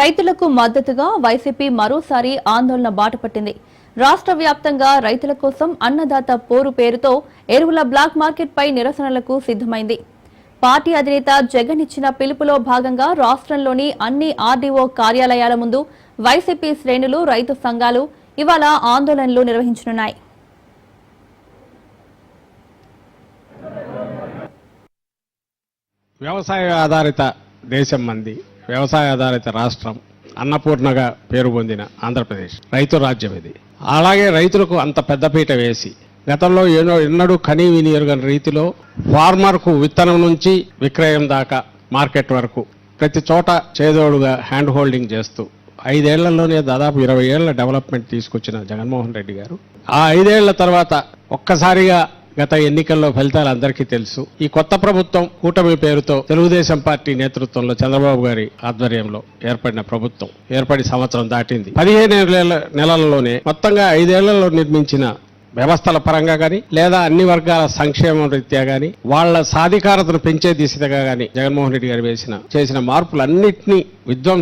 రైతులకు మద్దతుగా వైసీపీ మరోసారి ఆందోళన బాటపట్టింది రాష్ట్ర వ్యాప్తంగా రైతుల కోసం అన్నదాత పోరు పేరుతో ఎరువుల బ్లాక్ మార్కెట్ పై నిరసనలకు సిద్ధమైంది. పార్టీ అధినేత జగన్ ఇచ్చిన పిలుపులో భాగంగా రాష్ట్రంలోని అన్ని ఆర్డీఓ కార్యాలయాల ముందు వైసీపీ శ్రేణులు రైతు సంఘాలు ఇవాళ ఆందోళనలు నిర్వహించనున్నాయి. వ్యవసాయ ఆధారిత దేశం మంది. వ్యవసాయ ఆధారిత రాష్ట్రం అన్నపూర్ణగా పేరు పొందిన ఆంధ్రప్రదేశ్ రైతు రాజ్యం ఇది. అలాగే రైతులకు అంత పెద్దపీట వేసి గతంలో ఎన్నో ఎన్నడూ కనీ వినియోగని రీతిలో ఫార్మర్కు విత్తనం నుంచి విక్రయం దాకా మార్కెట్ వరకు ప్రతి చోట చేదోడుగా హ్యాండ్ హోల్డింగ్ చేస్తూ ఐదేళ్ళలోనే దాదాపు ఇరవై ఏళ్ళ డెవలప్మెంట్ తీసుకొచ్చిన జగన్మోహన్ రెడ్డి గారు. ఆ ఐదేళ్ళ తర్వాత ఒక్కసారిగా గత ఎన్నికల్లో ఫలితాలు అందరికీ తెలుసు. ఈ కొత్త ప్రభుత్వం కూటమి పేరుతో తెలుగుదేశం పార్టీ నేతృత్వంలో చంద్రబాబు గారి ఆధ్వర్యంలో ఏర్పడిన ప్రభుత్వం ఏర్పడి సంవత్సరం దాటింది. పదిహేను నెలలలోనే మొత్తంగా ఐదేళ్ళలో నిర్మించిన వ్యవస్థల పరంగా కానీ లేదా అన్ని వర్గాల సంక్షేమం రీత్యా కానీ వాళ్ళ సాధికారతను పెంచే దిశగా కానీ జగన్మోహన్ రెడ్డి గారు వేసిన చేసిన మార్పులన్నింటినీ విధ్వంసం